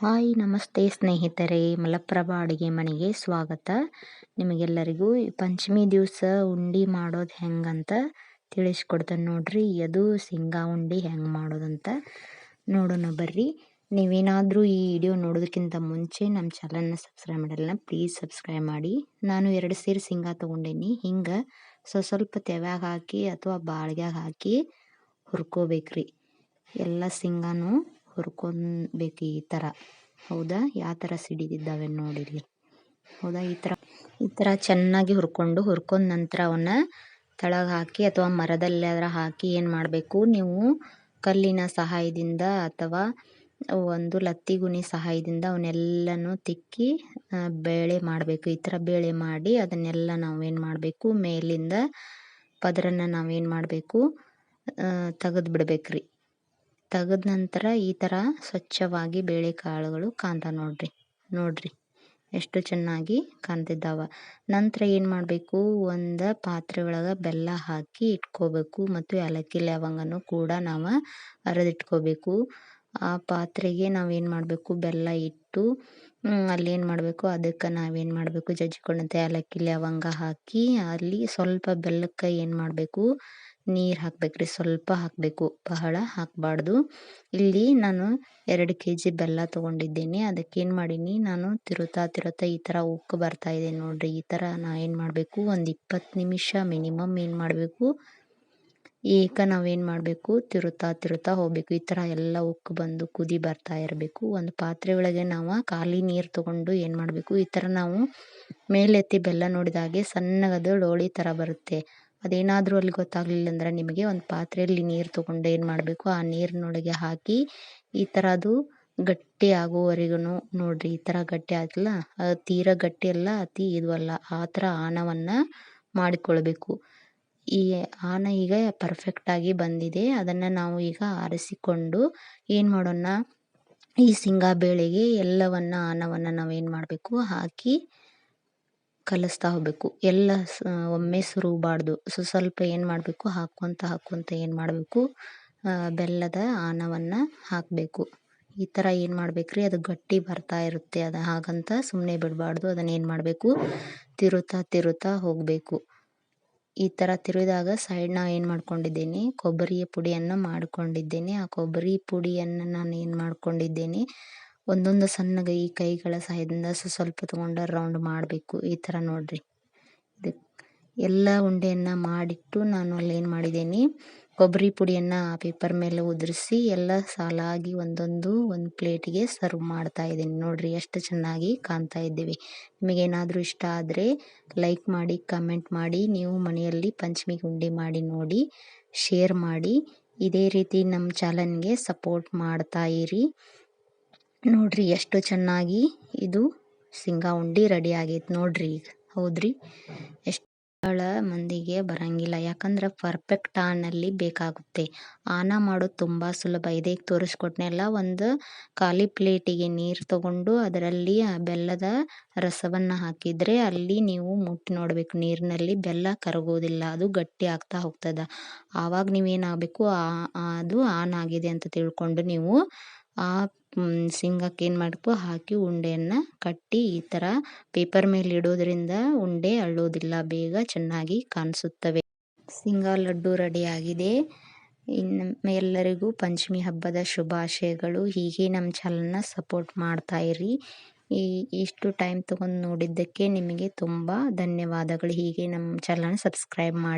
Hi, ನಮಸ್ತೆ ಸ್ನೇಹಿತರೆ. ಮಲಪ್ರಭಾ ಅಡುಗೆ ಮನೆಗೆ ಸ್ವಾಗತ. ನಿಮಗೆಲ್ಲರಿಗೂ ಪಂಚಮಿ ದಿವಸ ಉಂಡೆ ಮಾಡೋದು ಹೆಂಗಂತ ತಿಳಿಸ್ಕೊಡ್ತೇನೆ ನೋಡ್ರಿ. ಅದು ಶೇಂಗಾ ಉಂಡೆ ಹೆಂಗೆ ಮಾಡೋದಂತ ನೋಡೋಣ ಬರ್ರಿ. ನೀವೇನಾದರೂ ಈ ವಿಡಿಯೋ ನೋಡೋದಕ್ಕಿಂತ ಮುಂಚೆ ನಮ್ಮ ಚಾನಲ್ನ ಸಬ್ಸ್ಕ್ರೈಬ್ ಮಾಡಲ್ಲ ಪ್ಲೀಸ್ ಸಬ್ಸ್ಕ್ರೈಬ್ ಮಾಡಿ. ನಾನು ಎರಡು ಸೇರಿ ಶೇಂಗಾ ತೊಗೊಂಡೇನಿ. ಹಿಂಗೆ ಸೊ ಸ್ವಲ್ಪ ತೆವ್ಯಾಗ ಹಾಕಿ ಅಥವಾ ಬಾಳ್ಗ್ಯಾಗ ಹಾಕಿ ಹುರ್ಕೋಬೇಕ್ರಿ. ಎಲ್ಲ ಶೇಂಗಾನು ಹುರ್ಕೊಬೇಕು ಈ ಥರ ಹೌದಾ? ಯಾವ ಥರ ಸಿಡಿದಿದ್ದಾವೆ ನೋಡಿರಿ. ಹೌದಾ? ಈ ಥರ ಈ ಥರ ಚೆನ್ನಾಗಿ ಹುರ್ಕೊಂಡು, ಹುರ್ಕೊಂಡ ನಂತರ ಅವನ್ನ ತಳಗೆ ಹಾಕಿ ಅಥವಾ ಮರದಲ್ಲಾದ್ರೆ ಹಾಕಿ ಏನು ಮಾಡಬೇಕು? ನೀವು ಕಲ್ಲಿನ ಸಹಾಯದಿಂದ ಅಥವಾ ಒಂದು ಲತ್ತಿ ಗುಣಿ ಸಹಾಯದಿಂದ ಅವನ್ನೆಲ್ಲನೂ ತಿಕ್ಕಿ ಬೇಳೆ ಮಾಡಬೇಕು. ಈ ಥರ ಬೇಳೆ ಮಾಡಿ ಅದನ್ನೆಲ್ಲ ನಾವೇನು ಮಾಡಬೇಕು? ಮೇಲಿಂದ ಪದರನ್ನು ನಾವೇನು ಮಾಡಬೇಕು? ತೆಗೆದು ಬಿಡ್ಬೇಕ್ರಿ ತೆಗೆದ ನಂತರ ಈ ಥರ ಸ್ವಚ್ಛವಾಗಿ ಬೇಳೆಕಾಳುಗಳು ಕಾಣ್ತಾವೆ ನೋಡ್ರಿ ನೋಡ್ರಿ. ಎಷ್ಟು ಚೆನ್ನಾಗಿ ಕಾಣ್ತಿದ್ದಾವೆ. ನಂತರ ಏನು ಮಾಡಬೇಕು? ಒಂದು ಪಾತ್ರೆ ಒಳಗೆ ಬೆಲ್ಲ ಹಾಕಿ ಇಟ್ಕೋಬೇಕು ಮತ್ತು ಏಲಕ್ಕಿ ಲವಂಗನೂ ಕೂಡ ನಾವು ಅರೆದಿಟ್ಕೋಬೇಕು. ಆ ಪಾತ್ರೆಗೆ ನಾವೇನು ಮಾಡಬೇಕು? ಬೆಲ್ಲ ಇಟ್ಟು ಅಲ್ಲಿ ಏನು ಮಾಡಬೇಕು? ಅದಕ್ಕೆ ನಾವೇನು ಮಾಡಬೇಕು? ಜಜ್ಜಿಕೊಂಡಂಥ ಏಲಕ್ಕಿ, ಲವಂಗ ಹಾಕಿ ಅಲ್ಲಿ ಸ್ವಲ್ಪ ಬೆಲ್ಲಕ್ಕೆ ಏನು ಮಾಡಬೇಕು? ನೀರು ಹಾಕ್ಬೇಕ್ರಿ, ಸ್ವಲ್ಪ ಹಾಕಬೇಕು. ಬಹಳ ಹಾಕಬಾರ್ದು. ಇಲ್ಲಿ ನಾನು ಎರಡು ಕೆ ಜಿ ಬೆಲ್ಲ ತೊಗೊಂಡಿದ್ದೀನಿ. ಅದಕ್ಕೇನು ಮಾಡೀನಿ, ನಾನು ತಿರುತ್ತಾ ತಿರುತ್ತಾ ಈ ಥರ ಉಕ್ಕು ಬರ್ತಾ ಇದೆ ನೋಡಿರಿ. ಈ ಥರ ನಾ ಏನು ಮಾಡಬೇಕು, ಒಂದು ಇಪ್ಪತ್ತು ನಿಮಿಷ ಮಿನಿಮಮ್ ಏನು ಮಾಡಬೇಕು ಈಗ ನಾವೇನು ಮಾಡಬೇಕು ತಿರುತ್ತಾ ತಿರುತ್ತಾ ಹೋಗಬೇಕು. ಈ ಥರ ಎಲ್ಲ ಉಕ್ಕು ಬಂದು ಕುದಿ ಬರ್ತಾ ಇರಬೇಕು. ಒಂದು ಪಾತ್ರೆ ಒಳಗೆ ನಾವು ಖಾಲಿ ನೀರು ತೊಗೊಂಡು ಏನು ಮಾಡಬೇಕು, ಈ ಥರ ನಾವು ಮೇಲೆತ್ತಿ ಬೆಲ್ಲ ನೋಡಿದಾಗೆ ಸಣ್ಣಗದು ಡೋಳಿ ಥರ ಬರುತ್ತೆ. ಅದೇನಾದರೂ ಅಲ್ಲಿ ಗೊತ್ತಾಗಲಿಲ್ಲ ಅಂದ್ರೆ ನಿಮಗೆ ಒಂದು ಪಾತ್ರೆಯಲ್ಲಿ ನೀರು ತೊಗೊಂಡು ಏನು ಮಾಡಬೇಕು? ಆ ನೀರಿನೊಳಗೆ ಹಾಕಿ ಈ ಥರ ಅದು ಗಟ್ಟಿ ಆಗುವವರೆಗೂ ನೋಡಿರಿ, ಈ ಥರ ಗಟ್ಟಿ ಆಯ್ತಲ್ಲ? ಅದು ತೀರ ಗಟ್ಟಿ ಅಲ್ಲ, ಅತಿ ಇದು ಅಲ್ಲ, ಆ ಥರ ಆನವನ್ನು ಮಾಡಿಕೊಳ್ಬೇಕು. ಈ ಆನ ಈಗ ಪರ್ಫೆಕ್ಟಾಗಿ ಬಂದಿದೆ. ಅದನ್ನು ನಾವು ಈಗ ಆರಿಸಿಕೊಂಡು ಏನು ಮಾಡೋಣ? ಈ ಶೇಂಗಾ ಬೇಳೆಗೆ ಎಲ್ಲವನ್ನ ಆನವನ್ನು ನಾವೇನು ಮಾಡಬೇಕು? ಹಾಕಿ ಕಲಿಸ್ತಾ ಹೋಗಬೇಕು. ಎಲ್ಲ ಒಮ್ಮೆ ಸುರುಬಾರ್ದು. ಸೊ, ಸ್ವಲ್ಪ ಏನು ಮಾಡಬೇಕು? ಹಾಕ್ಕೊತ ಹಾಕ್ಕೊತ ಏನು ಮಾಡಬೇಕು? ಬೆಲ್ಲದ ಆನವನ್ನು ಹಾಕಬೇಕು. ಈ ಥರ ಏನು ಮಾಡ್ಬೇಕ್ರಿ? ಅದು ಗಟ್ಟಿ ಬರ್ತಾ ಇರುತ್ತೆ. ಅದು ಹಾಗಂತ ಸುಮ್ಮನೆ ಬಿಡಬಾರ್ದು. ಅದನ್ನು ಏನು ಮಾಡಬೇಕು? ತಿರುತ್ತಾ ತಿರುತ್ತಾ ಹೋಗಬೇಕು. ಈ ಥರ ತಿರುವಿದಾಗ ಸೈಡ್ ಏನು ಮಾಡ್ಕೊಂಡಿದ್ದೀನಿ? ಕೊಬ್ಬರಿಯ ಪುಡಿಯನ್ನು ಮಾಡಿಕೊಂಡಿದ್ದೇನೆ. ಆ ಕೊಬ್ಬರಿ ಪುಡಿಯನ್ನು ನಾನು ಏನು ಮಾಡ್ಕೊಂಡಿದ್ದೇನೆ? ಒಂದೊಂದು ಸಣ್ಣಗೆ ಈ ಕೈಗಳ ಸಹಾಯದಿಂದ ಸ್ವಲ್ಪ ತೊಗೊಂಡು ರೌಂಡ್ ಮಾಡಬೇಕು. ಈ ಥರ ನೋಡಿರಿ. ಇದು ಎಲ್ಲ ಉಂಡೆಯನ್ನು ಮಾಡಿಟ್ಟು ನಾನು ಅಲ್ಲಿ ಏನು ಮಾಡಿದ್ದೀನಿ, ಕೊಬ್ಬರಿ ಪುಡಿಯನ್ನು ಆ ಪೇಪರ್ ಮೇಲೆ ಉದುರಿಸಿ ಎಲ್ಲ ಸಾಲಾಗಿ ಒಂದೊಂದು, ಒಂದು ಪ್ಲೇಟಿಗೆ ಸರ್ವ್ ಮಾಡ್ತಾ ಇದ್ದೀನಿ. ನೋಡಿರಿ ಎಷ್ಟು ಚೆನ್ನಾಗಿ ಕಾಣ್ತಾ ಇದ್ದೀವಿ. ನಿಮಗೇನಾದರೂ ಇಷ್ಟ ಆದರೆ ಲೈಕ್ ಮಾಡಿ ಕಮೆಂಟ್ ಮಾಡಿ, ನೀವು ಮನೆಯಲ್ಲಿ ಪಂಚಮಿ ಉಂಡೆ ಮಾಡಿ, ನೋಡಿ ಶೇರ್ ಮಾಡಿ. ಇದೇ ರೀತಿ ನಮ್ಮ ಚಾನಲ್ಗೆ ಸಪೋರ್ಟ್ ಮಾಡ್ತಾ ಇರಿ. ನೋಡ್ರಿ ಎಷ್ಟು ಚೆನ್ನಾಗಿ ಇದು ಶೇಂಗಾ ಉಂಡೆ ರೆಡಿ ಆಗೈತೆ ನೋಡ್ರಿ ಈಗ. ಹೌದ್ರಿ? ಎಷ್ಟು ಮಂದಿಗೆ ಬರಂಗಿಲ್ಲ. ಯಾಕಂದ್ರೆ ಪರ್ಫೆಕ್ಟ್ ಆನಲ್ಲಿ ಬೇಕಾಗುತ್ತೆ. ಆನ ಮಾಡೋದು ತುಂಬ ಸುಲಭ. ಇದೆ ಈಗ ತೋರಿಸ್ಕೊಟ್ನೆಲ್ಲ ಒಂದು ಖಾಲಿ ಪ್ಲೇಟಿಗೆ ನೀರು ತಗೊಂಡು ಅದರಲ್ಲಿ ಆ ಬೆಲ್ಲದ ರಸವನ್ನು ಹಾಕಿದರೆ ಅಲ್ಲಿ ನೀವು ಮುಟ್ಟಿ ನೋಡಬೇಕು. ನೀರಿನಲ್ಲಿ ಬೆಲ್ಲ ಕರಗೋದಿಲ್ಲ. ಅದು ಗಟ್ಟಿ ಆಗ್ತಾ ಹೋಗ್ತದೆ. ಆವಾಗ ನೀವೇನಾಗಬೇಕು ಅದು ಆನ್ ಆಗಿದೆ ಅಂತ ತಿಳ್ಕೊಂಡು ನೀವು ಆ ಶೇಂಗಾಕ್ಕೆ ಏನು ಮಾಡಬೇಕು? ಹಾಕಿ ಉಂಡೆಯನ್ನು ಕಟ್ಟಿ ಈ ಥರ ಪೇಪರ್ ಮೇಲೆ ಇಡೋದ್ರಿಂದ ಉಂಡೆ ಅಳ್ಳೋದಿಲ್ಲ ಬೇಗ ಚೆನ್ನಾಗಿ ಕಾಣಿಸುತ್ತವೆ. ಶೇಂಗಾ ಲಡ್ಡು ರೆಡಿಯಾಗಿದೆ ಇನ್ನು ಎಲ್ಲರಿಗೂ ಪಂಚಮಿ ಹಬ್ಬದ ಶುಭಾಶಯಗಳು. ಹೀಗೆ ನಮ್ಮ ಚಾನಲ್ನ ಸಪೋರ್ಟ್ ಮಾಡ್ತಾ ಇರಿ. ಈ, ಇಷ್ಟು ಟೈಮ್ ತೊಗೊಂಡು ನೋಡಿದ್ದಕ್ಕೆ ನಿಮಗೆ ತುಂಬ ಧನ್ಯವಾದಗಳು. ಹೀಗೆ ನಮ್ಮ ಚಾನಲ್ನ ಸಬ್ಸ್ಕ್ರೈಬ್ ಮಾಡಿ.